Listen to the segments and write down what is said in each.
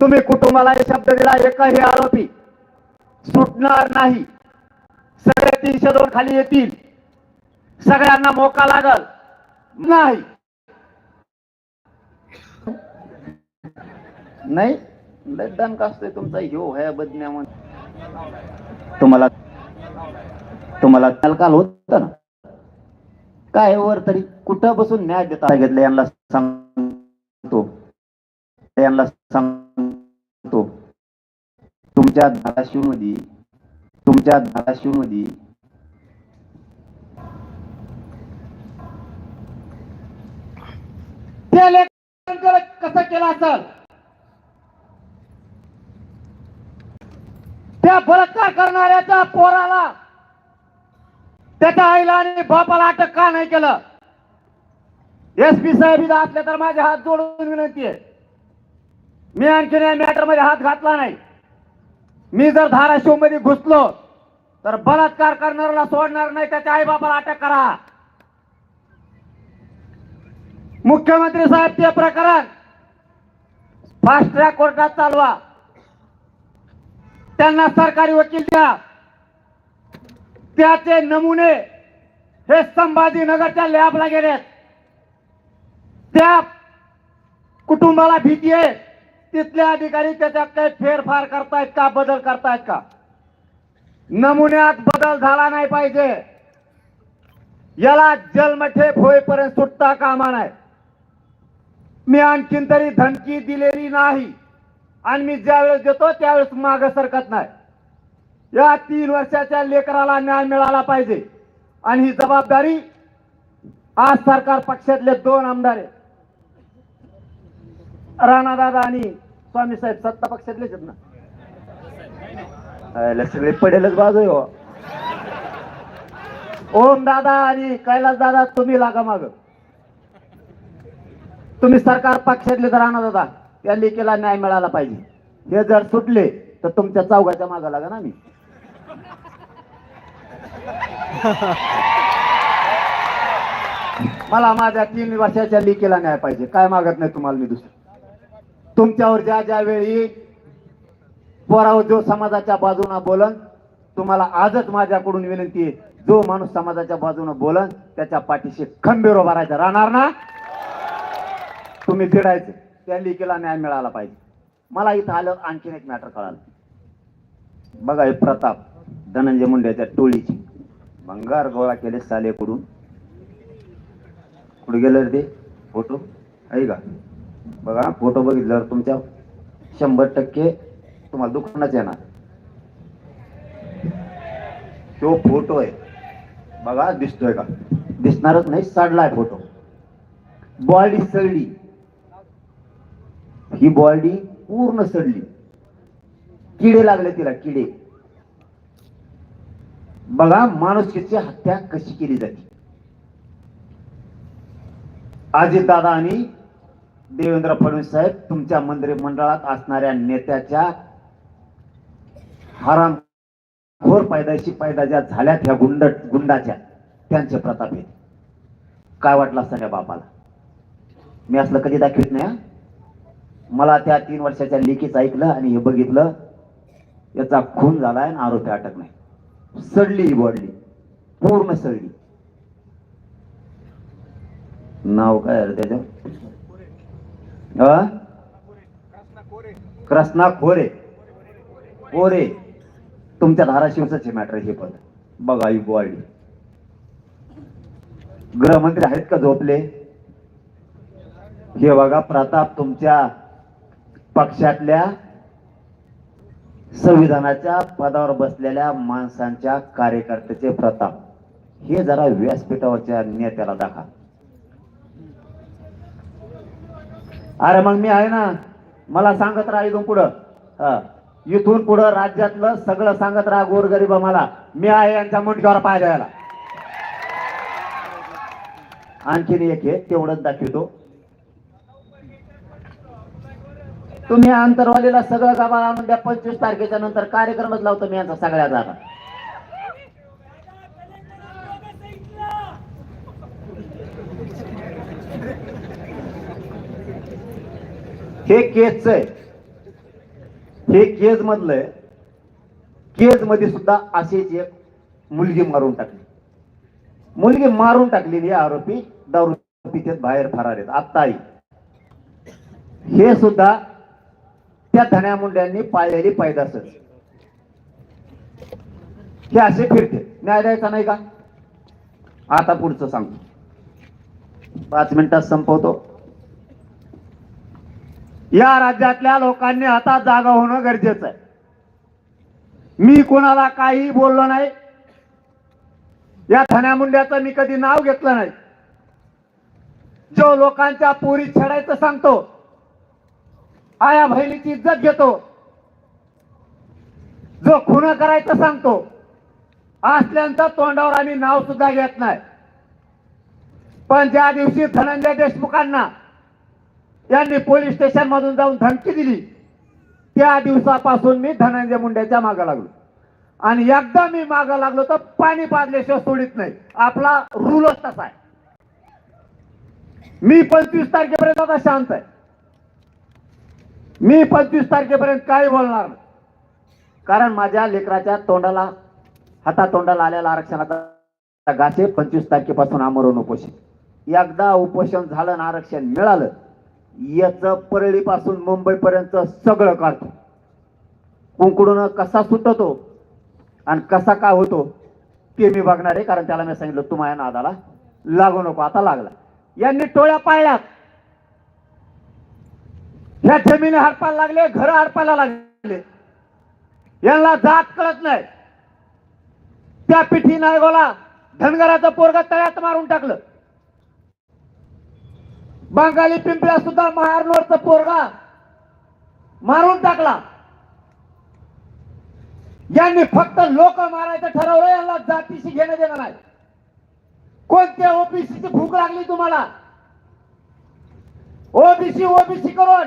तुम्ही कुटुंबाला शब्द दिला एकही आरोपी सुटणार नाही. सगळे तीनशे दोन खाली येतील. सगळ्यांना मोका लागल. नाही. नाही. लय असतोय तुमचा. ह्यो ह्या बदन्यामध्ये तुम्हाला तुम्हाला काल होत ना? काय वर तरी कुठं बसून न्याय देता घेतलं? यांना सांगतो. यांना सांग तुमच्या धाराशिवमध्ये तुमच्या धाराशिवमध्ये ते लेखन कसं केलं असल? त्या बलात्कार करणाऱ्याच्या पोराला त्याच्या आईला आणि बापाला अटक का नाही केलं? एस पी साहेब असले तर माझे हात जोडून विनंती आहे. मी आणखी या मॅटरमध्ये हात घातला नाही. मी जर धाराशिवमध्ये घुसलो तर बलात्कार करणाऱ्याला सोडणार नाही त्याच्या आई बाबाला अटक करा. मुख्यमंत्री साहेब ते प्रकरण फास्ट ट्रॅक कोर्टात चालवा. त्यांना सरकारी वकील द्या. त्याचे नमुने हे संभाजीनगरच्या लॅबला गेलेत. त्या कुटुंबाला भीती आहे. तिथले अधिकारी त्याच्यात काही फेरफार करतायत का बदल करतायत का? नमुन्यात बदल झाला नाही पाहिजे. याला जन्मठेप होईपर्यंत सुटता कामा नाही. मी आणखीन तरी धमकी दिलेली नाही. आणि मी ज्यावेळेस देतो त्यावेळेस माग सरकत नाही. या तीन वर्षाच्या लेकराला न्याय मिळाला पाहिजे. आणि ही जबाबदारी आज सरकार पक्षातले दोन आमदार आहेत. राणादादा आणि स्वामी साहेब सत्ता पक्षातलेच आहेत ना. सगळे पडेलच बाजू हो. ओम दादा आणि कैलास दादा तुम्ही लागा माग. तुम्ही सरकार पक्षातले तर राणा दादा या लेकीला न्याय मिळाला पाहिजे. हे जर सुटले तर तुमच्या चौघाच्या मागा लागा ना मी. मला माझ्या तीन वर्षाच्या लेकीला न्याय पाहिजे. काय मागत नाही तुम्हाला मी दुसरं? तुमच्यावर ज्या ज्या वेळी पोराव जो समाजाच्या बाजूने बोलन तुम्हाला आजच माझ्याकडून विनंती आहे जो माणूस समाजाच्या बाजूने बोलन त्याच्या पाठीशी खंबीर उभा राहायचा. राहणार ना? तुम्ही फिरायचे त्या लिकेला न्याय मिळाला पाहिजे. मला इथं आलं आणखीन एक मॅटर कळालं. बघा हे प्रताप धनंजय मुंडेच्या टोळीची. भंगार गोळा केले सालेकडून. कुठे गेलं रे ते? फोटो? आहे का? बघा फोटो बघितल्यावर तुमच्या शंभर टक्के तुम्हाला दुकानाच येणार. तो फोटो आहे. बघा दिसतोय का? दिसणारच नाही सडलाय फोटो बॉडी सडली. ही बॉडी पूर्ण सडली. किडे लागले तिला किडे. बघा माणुसकीची हत्या कशी केली जाते. अजितदादा आणि देवेंद्र फडणवीस साहेब तुमच्या मंत्रिमंडळात असणाऱ्या नेत्याच्या हराम घोर पायदाशी पैदा ज्या झाल्या ह्या गुंड गुंडाच्या. त्यांचे प्रताप येते काय वाटलं असतं त्या बापाला? मी असलं कधी दाखवित नाही मला त्या तीन वर्षाच्या लेखीच ऐकलं आणि हे बघितलं याचा खून झालाय आणि आरोपी अटक नाही. सडली ही बॉडली पूर्ण सडली. नाव काय त्याच्या त्याचं? कृष्णा खोरे ओरे तुमच्या धाराशिवच हे मॅटर हे पद बघा यू बॉडी गृहमंत्री आहेत का झोपले? हे बघा प्रताप तुमच्या पक्षातल्या संविधानाच्या पदावर बसलेल्या माणसांच्या कार्यकर्त्याचे प्रताप. हे जरा व्यासपीठावरच्या नेत्याला दाखवा. अरे मग मी आहे ना मला सांगत राहा इथून पुढं. हा. इथून पुढं राज्यातलं सगळं सांगत राहा गोरगरीब मला. मी आहे यांच्या मुंडक्यावर पाय द्यायला आणखीन एक आहे तेवढंच दाखवतो. तुम्ही अंतरवालीला सगळं गावा आणून द्या पंचवीस तारखेच्या नंतर कार्यक्रमच लावतो मी यांचा सगळ्या जागा. हे केसच आहे. हे केज मधलं केजमध्ये सुद्धा अशीच एक मुलगी मारून टाकली. मुलगी मारून टाकलेली आरोपी. दारू बाहेर फरार आहेत. आत्ताही हे सुद्धा त्या धण्या मुंड्यांनी पाळलेली पायदासच. हे असे फिरते. न्यायालयाचा नाही का? आता पुढचं सांगतो. पाच मिनिटात संपवतो. या राज्यातल्या लोकांनी आता जागा होणं गरजेचं आहे. मी कोणाला काही बोललो नाही. या धन्या मुंड्याचं मी कधी नाव घेतलं नाही. जो लोकांच्या पोरी छेडायचं सांगतो आया बहिणीची इज्जत घेतो. जो खुन करायचं सांगतो असल्यांचं तोंडावर आम्ही नाव सुद्धा घेत नाही. पण ज्या दिवशी धनंजय देशमुखांना यांनी पोलीस स्टेशन मधून जाऊन धमकी दिली. त्या दिवसापासून मी धनंजय मुंडेच्या मागे लागलो. आणि एकदा मी मागे लागलो तर पाणी पाजल्याशिवाय सोडित नाही. आपला रूलच तसा आहे. मी पंचवीस तारखेपर्यंत आता शांत आहे. मी पंचवीस तारखेपर्यंत काही बोलणार नाही. कारण माझ्या लेकराच्या तोंडाला हातातोंडाला आलेला आरक्षणाचा गाचे पंचवीस तारखेपासून आमरण उपोषण. एकदा उपोषण झालं आणि आरक्षण मिळालं याच परळीपासून मुंबईपर्यंत सगळं काढतो. कुंकडून कसा सुटतो आणि कसा का होतो ते मी बघणार आहे कारण त्याला मी सांगितलं तू माझ्या नादाला लागू नको आता लागला. यांनी टोळ्या पाळल्यात. ह्या जमिनी हडपायला लागले घर हडपायला लागले. यांना जात कळत नाही. त्या पिठी बोला धनगराचं पोरग तळ्यात मारून टाकलं. बंगाली पिंपळा सुद्धा महारनोरचा पोरगा मारून टाकला. यांनी फक्त लोक मारायचं ठरवलं यांना जातीशी घेणं देणं नाही कोणत्या ओबीसीची भूक लागली तुम्हाला? ओबीसी ओबीसी करून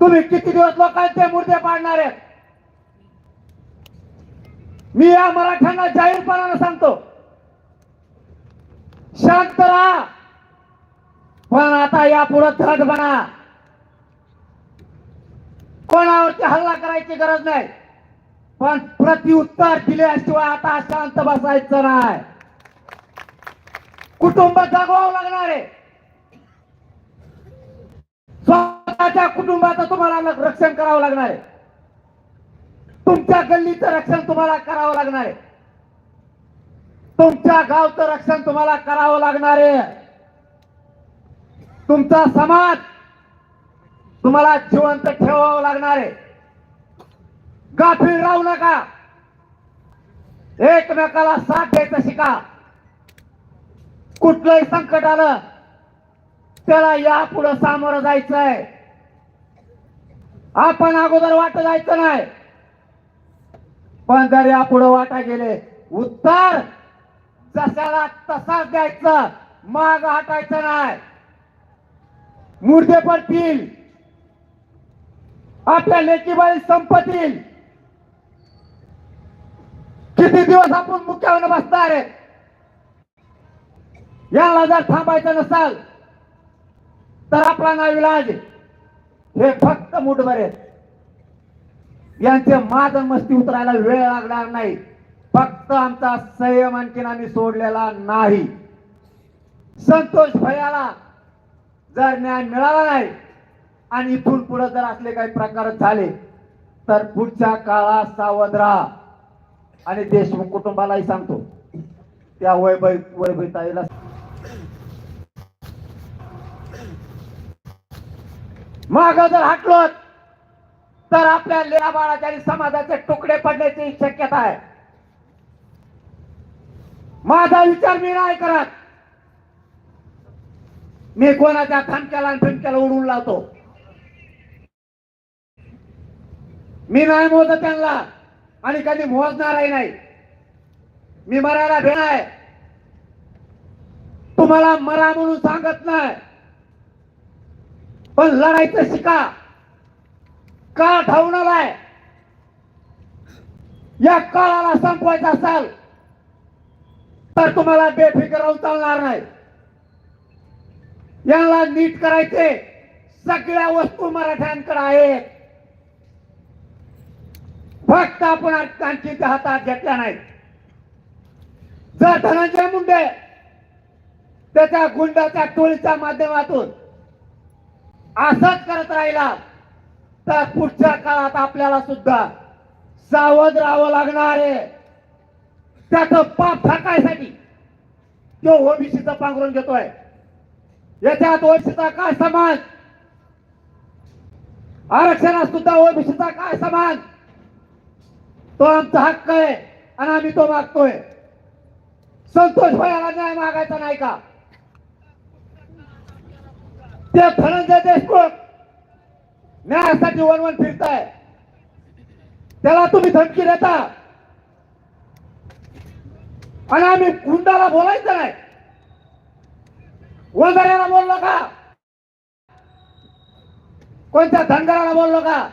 तुम्ही किती दिवस लोकांचे मुर्दे पाडणार आहेत? मी या मराठ्यांना जाहीरपणानं सांगतो शांत राहा. पण आता यापुढे थट बना. कोणावरती हल्ला करायची गरज नाही. पण प्रतिउत्तर दिल्याशिवाय आता शांत बसायचं नाही. कुटुंब जगवावं लागणार आहे. स्वतःच्या कुटुंबाचं तुम्हाला रक्षण करावं लागणार आहे. तुमच्या गल्लीचं रक्षण तुम्हाला करावं लागणार आहे. तुमच्या गावचं रक्षण तुम्हाला करावं लागणार आहे. तुमचा समाज तुम्हाला जिवंत ठेवावं लागणार आहे. गाफील राहू नका. एकमेकाला साथ द्यायचं शिका. कुठलंही संकट आलं त्याला यापुढे सामोरं जायचंय. आपण अगोदर वाट जायचं नाही. पण जर यापुढे वाटा गेले उत्तर जशाला तसाच द्यायचं माग हटायचं नाही. मुर्दे पडतील. आपल्या लेकीबाई संपतील. किती दिवस आपण मुख्यावर बसणार आहे? याला जर थांबायचं नसाल तर आपला नाव इलाज हे फक्त मुठभर आहेत. यांचे माज मस्ती उतरायला वेळ लागणार नाही. फक्त आमचा संयम आणखीन आम्ही सोडलेला नाही. संतोष भयाला जर न्याय मिळाला नाही आणि इथून पुढे जर असले काही प्रकार झाले तर पुढच्या काळात सावध राहा. आणि देशमुख कुटुंबालाही सांगतो त्या वैभव वैभवताईला माग जर हटलो तर आपल्या लेया आणि समाजाचे तुकडे पडण्याची शक्यता आहे. माझा विचार मी नाही करत. मी कोणाच्या थमक्याला आणि फिमक्याला उडून लावतो? मी नाही मोजत त्यांना. आणि कधी मोजणारही नाही. मी मरायला भेणाय तुम्हाला मरा म्हणून सांगत नाही. पण लढायचं शिका. का धावून या काळाला संपवायचं असाल तर तुम्हाला बेफिकर राहून चालणार नाही. याला नीट करायचे. सगळ्या वस्तू मराठ्यांकडे आहेत. फक्त आपण त्यांची त्या हातात घेतल्या नाही जर धनंजय मुंडे त्याच्या गुंडाच्या टोळीच्या माध्यमातून असंच करत राहिला तर पुढच्या काळात आपल्याला सुद्धा सावध राहावं लागणार आहे. त्याचं पाप थाकायसाठी तो ओबीसीचा पांघरून घेतोय. याच्यात ओबीसीचा काय समान? आरक्षणात सुद्धा ओबीसीचा काय समान? तो आमचा हक्क आहे आणि आम्ही तो मागतोय. संतोष भयाला न्याय मागायचा नाही का? ते धनंजय देशमुख न्यायासाठी वनवन फिरताय. त्याला तुम्ही धमकी देता. आणि आम्ही गुंडाला बोलायचं नाही. वंजाऱ्याला बोललो का? कोणत्या धनगराला बोललो का?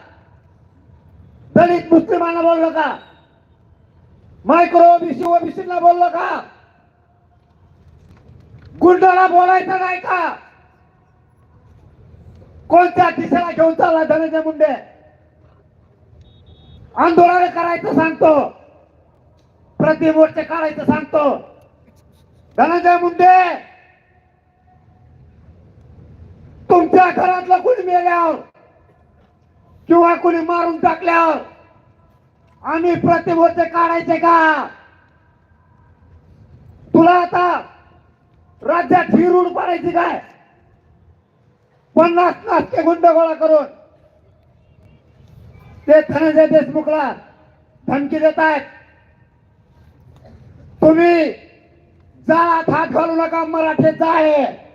दलित मुस्लिमांना बोललो का? मायक्रो ओबीसी ओबीसीला बोललो का? गुंडाला बोलायचं नाही का? कोणत्या दिशेला घेऊन चालला धनंजय मुंडे? आंदोलन करायचं सांगतो. प्रतिमोर्चे काढायचं सांगतो. धनंजय मुंडे! तुमच्या घरातला कुणी मेल्यावर किंवा कुणी मारून टाकल्यावर आम्ही प्रतिमोर्चे काढायचे का? तुला आता राज्यात फिरून पाडायची काय? पन्नास नाटके गुंड गोळा करून ते धनंजय देशमुखला धमकी देत आहेत तुम्ही जाळात हात घालू नका मराठीचा जाळे.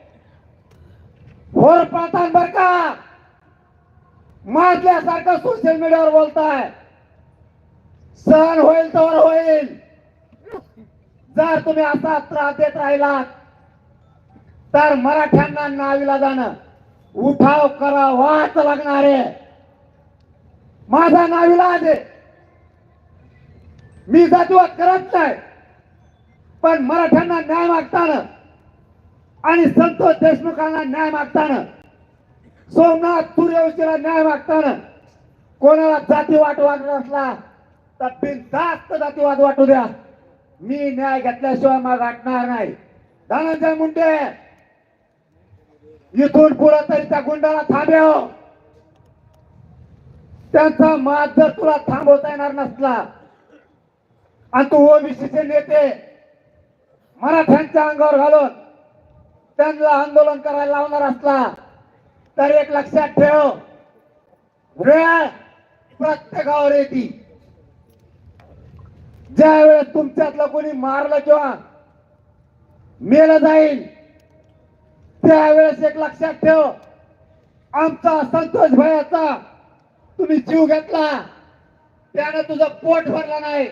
होर पाहतान बर का? माजल्यासारखं सोशल मीडियावर बोलताय. सहन होईल तर होईल. जर तुम्ही असा त्रास देत राहिलात तर मराठ्यांना नावीला जाणं उठाव करा वाच लागणार. आहे माझा नावीला आहे. मी जातीवाद करत नाही. पण मराठ्यांना न्याय मागताना आणि संतोष देशमुखांना न्याय मागताना सोमनाथ सूर्यवंशीला न्याय मागताना कोणाला जातीवाद वाटत असला तर बिनधास्त जातीवाद वाटू द्या. मी न्याय घेतल्याशिवाय मग गाठणार नाही. धनंजय मुंडे इथून पुढे तरी त्या गुंडाला थांबव त्यांचा मात जर तुला थांबवता येणार नसला आणि तू ओबीसीचे नेते मराठ्यांच्या अंगावर घालून त्यांना आंदोलन करायला लावणार असला तर एक लक्षात ठेव. वेळ प्रत्येकावर येते. ज्या वेळेस तुमच्यातलं कोणी मारलं किंवा मेलं जाईल त्यावेळेस एक लक्षात ठेव. आमचा संतोष भयाचा तुम्ही जीव घेतला. त्यानं तुझं पोट भरलं नाही.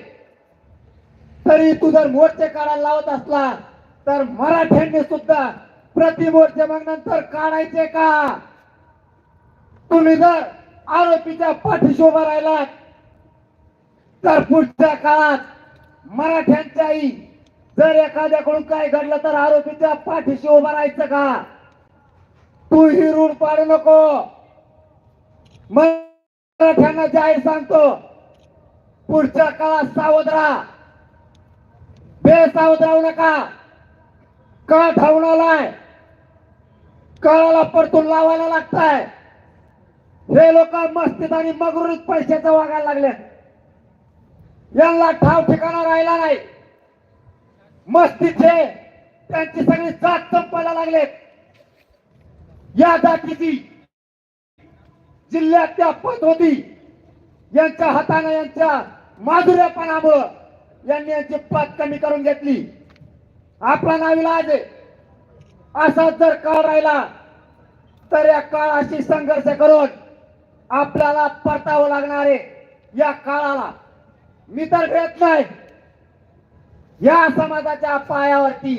तरी तू जर मोर्चे काढायला लावत असला तर मराठ्यांनी सुद्धा प्रतिमोर्चे मग नंतर काढायचे का? तुम्ही जर आरोपीच्या पाठीशी उभा राहिलात तर पुढच्या काळात मराठ्यांच्याही जर एखाद्याकडून काय घडलं तर आरोपीच्या पाठीशी उभा राहायचं का? तू हिरून पाडू नको. मराठ्यांना जाहीर सांगतो पुढच्या काळात सावध राहा. बेसावध राहू नका. का ठाऊन आलाय? काळाला परतून लावायला लागताय. हे लोक मस्तीत आणि मगरुरीत पैशाचं वागायला लागले यांना ठाव ठिकाणा राहिला नाही. मस्तीचे त्यांची सगळी जात संपायला लागलेत. या जातीची जिल्ह्यातल्या पद होती यांच्या हाताने यांच्या माधुर्यपणामुळं यांनी यांची पद कमी करून घेतली. आपला नाविलाज आहे. असाच जर काळ राहिला तर या काळाशी संघर्ष करून आपल्याला परतावं लागणार आहे. या काळाला मी तर भेट नाही. या समाजाच्या पायावरती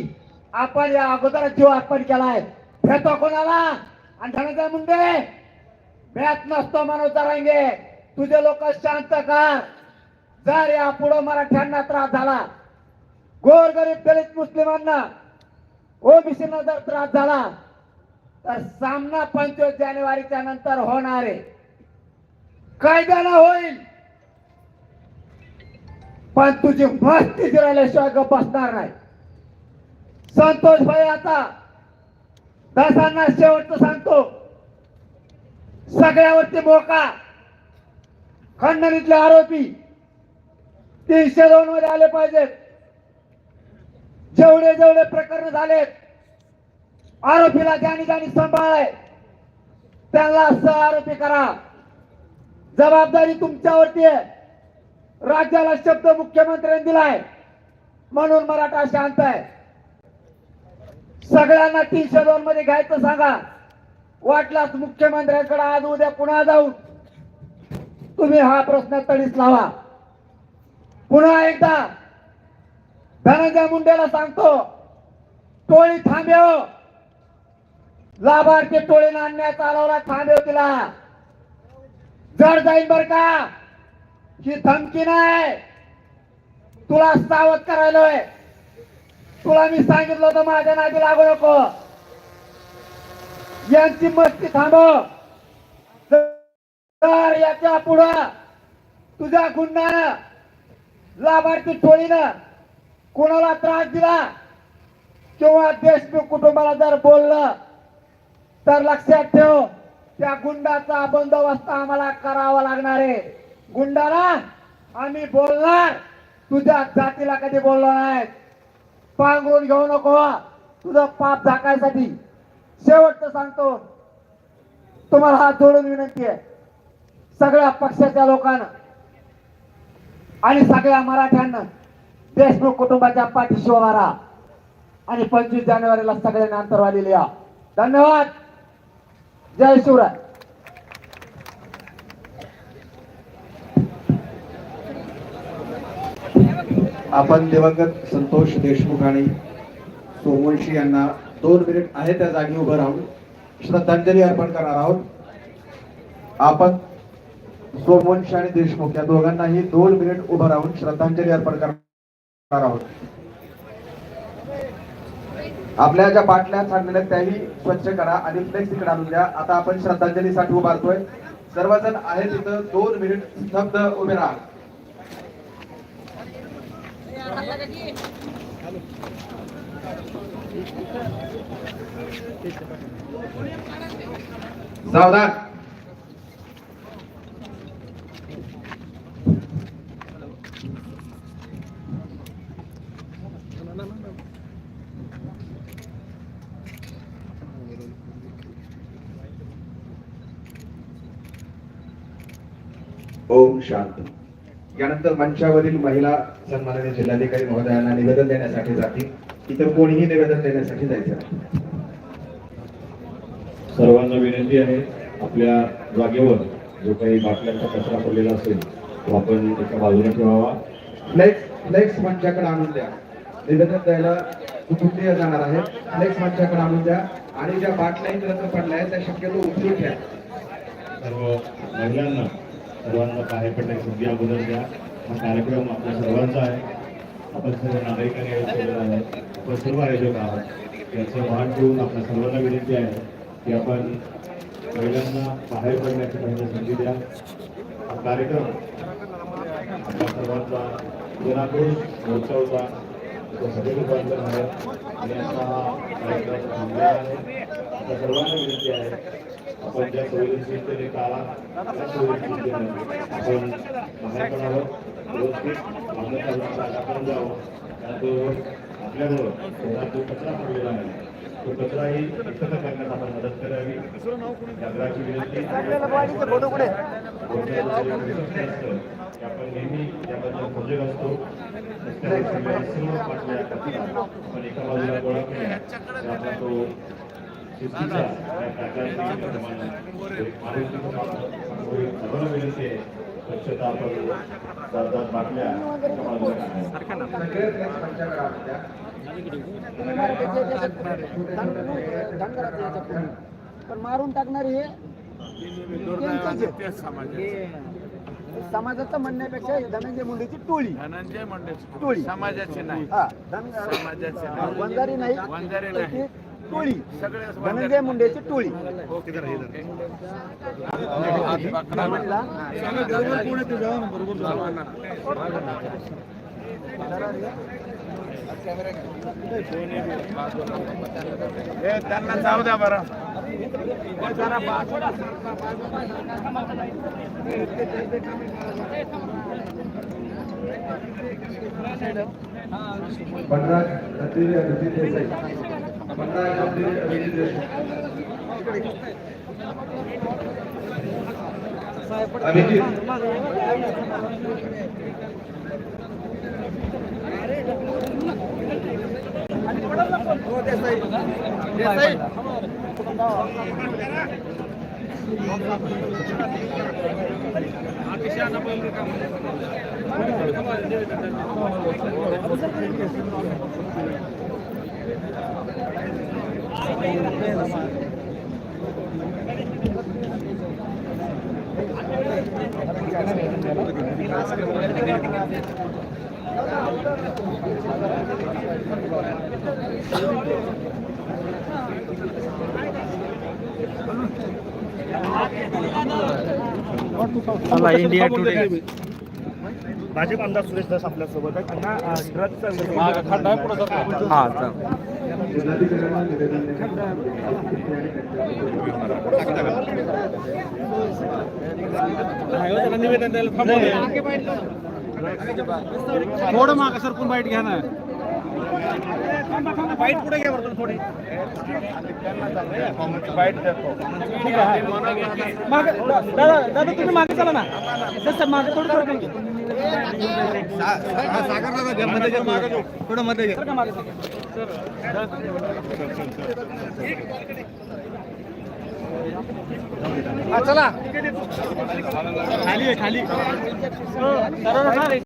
आपण या अगोदर जीव अर्पण केलाय. भेटतो कोणाला? आणि धनंजय मुंडे भेट नसतो मनोज दरांगे तुझे लोक शांत कर. जर या पुढं मराठ्यांना त्रास झाला गोरगरीब दलित मुस्लिमांना ओबीसीना जर त्रास झाला तर सामना पंचवीस जानेवारीच्या नंतर होणार आहे. कायद्याला होईल. पण तुझी मस्ती जिरायल्याशिवाय गप बसणार नाही. संतोष भाई आता दासांना शेवटचं सांगतो. सगळ्यावरती मोका खंडणीतले आरोपी तीनशे दोन मध्ये आले पाहिजेत. जेवढे जेवढे प्रकरण झालेत आरोपीला ज्याने ज्याने सांभाळाय त्यांना सह आरोपी करा. जबाबदारी तुमच्यावरती आहे. राज्याला शब्द मुख्यमंत्र्यांनी दिलाय. म्हणून मराठा शांत आहे. सगळ्यांना तीनशे दोन मध्ये घ्यायचं सांगा. वाटलाच मुख्यमंत्र्यांकडे आज उद्या पुन्हा जाऊन. तुम्ही हा प्रश्न तडीच लावा. पुन्हा एकदा धनंजय मुंडेला सांगतो टोळी थांबेव. लाभार्थी टोळीनं नाण्या चालवला थांबेव तिला. जड जाईल बर का? ही धमकी नाही. तुला सावध करायलोय. तुला मी सांगितलं होतं माझ्या नादी लागू नको. यांची मस्ती थांबव. तर याच्या पुढं तुझ्या गुंडानं लाभार्थी टोळीनं कोणाला त्रास दिला? किंवा देशमुख कुटुंबाला जर बोललं तर लक्षात ठेव त्या गुंडाचा बंदोबस्त आम्हाला करावा लागणार आहे. गुंडाला आम्ही बोलणार तुझ्या जातीला कधी बोललो नाही पांघरून घेऊ नको तुझं पाप झाकायसाठी. शेवटचं सांगतो तुम्हाला हात जोडून विनंती आहे. सगळ्या पक्षाच्या लोकांना आणि सगळ्या मराठ्यांना देशमुख कुटुंबाच्या पाठीशी उभा आणि पंचवीस जानेवारीला सगळ्यांना अंतरवाली लिहा धन्यवाद. जय शिवराय. आपण दिवंगत संतोष देशमुख आणि सोमवंशी यांना दोन मिनिट आहे त्या जागी उभं राहून. श्रद्धांजली अर्पण करणार आहोत. आपण सोमवंशी आणि देशमुख या दोघांनाही दोन मिनिट उभं राहून श्रद्धांजली अर्पण करणार आहोत आपल्या ज्या बाटल्या सांडलेल्या त्याही स्वच्छ करा आणि फ्लेक्स तिकडे आणून द्या. आता आपण श्रद्धांजलीसाठी उभारतोय सर्वजण आहे तिथं दोन मिनिट स्तब्ध उभे राहा. सावधान. ओम शांत. यानंतर मंचावरील महिला सन्माननीय जिल्हाधिकारी महोदयांना निवेदन देण्यासाठी जातील. इतर कोणीही निवेदन देण्यासाठी जायचं सर्वांना विनंती आहे आपल्या जागेवर जो काही बाटल्यांचा कचरा पडलेला असेल तो आपण एका बाजूला ठेवावा. फ्लेक्स फ्लेक्स मंचाकडे आणून द्या. निवेदन द्यायला कुठे जाणार आहे. फ्लेक्स मंचाकडे आणून द्या. आणि ज्या बाटल्या इतर पडल्या आहेत त्या शक्यतो उचलून घ्या. सर्व महिलांना सर्वांना बाहेर पडण्याची संधी अगोदर द्या. हा कार्यक्रम आपल्या सर्वांचा आहे. आपण सर्व नागरिकांनी आपण सर्व आयोजक आहोत. याचं भान ठेवून आपल्या सर्वांना विनंती आहे की आपण महिलांना बाहेर पडण्याची पहिल्या संधी द्या. हा कार्यक्रम आपल्या सर्वांचा जनाक्रोश मोर्चा होता तो सगळे रूपांतर आहे. आणि असा हा कार्यक्रम थांबला आहे. आपल्या सर्वांना विनंती आहे आपण ज्या संवेदनशीलतेने काळा त्या संवेदनशीलतेने आपण बाहेर पडावं व्यवस्थित आपल्या आपण जावं त्याचबरोबर आपल्याजवळ घरात जो कचरा पडलेला आहे तो कचराही एकत्र करण्यात आपण मदत करावी नगराची विनंती असतं आपण नेहमी याबद्दल सजग असतो सर्व एका बाजूला गोळा केला तो स्वच्छता बाटल्या पण मारून टाकणार हे. समाजाचं म्हणण्यापेक्षा धनंजय मुंडेची टोळी धनंजय मुंडे टोळी. समाजाचे नाही हा, समाजाचे नाही. वंजारी नाही टोळी. सगळे धनंजय मुंडेची टोळी. हे त्यांना जाऊ द्या बरं. पंधरा अतिथी अभिजित देसाई अभिजित मला इंडिया टुडे भाजप आमदार सुरेश दास आपल्यासोबत आहे त्यांना ड्रग्जचा हा निवेदन देण्यात थोडं मागं सरकून बाईट घ्या ना. बाईट पुढे घ्या बरं थोडी? बाईट ठीक आहे दादा दादा तुम्ही मागे चला ना. सर मागे थोडं. थोडं चला. खाली आहे खाली. हो,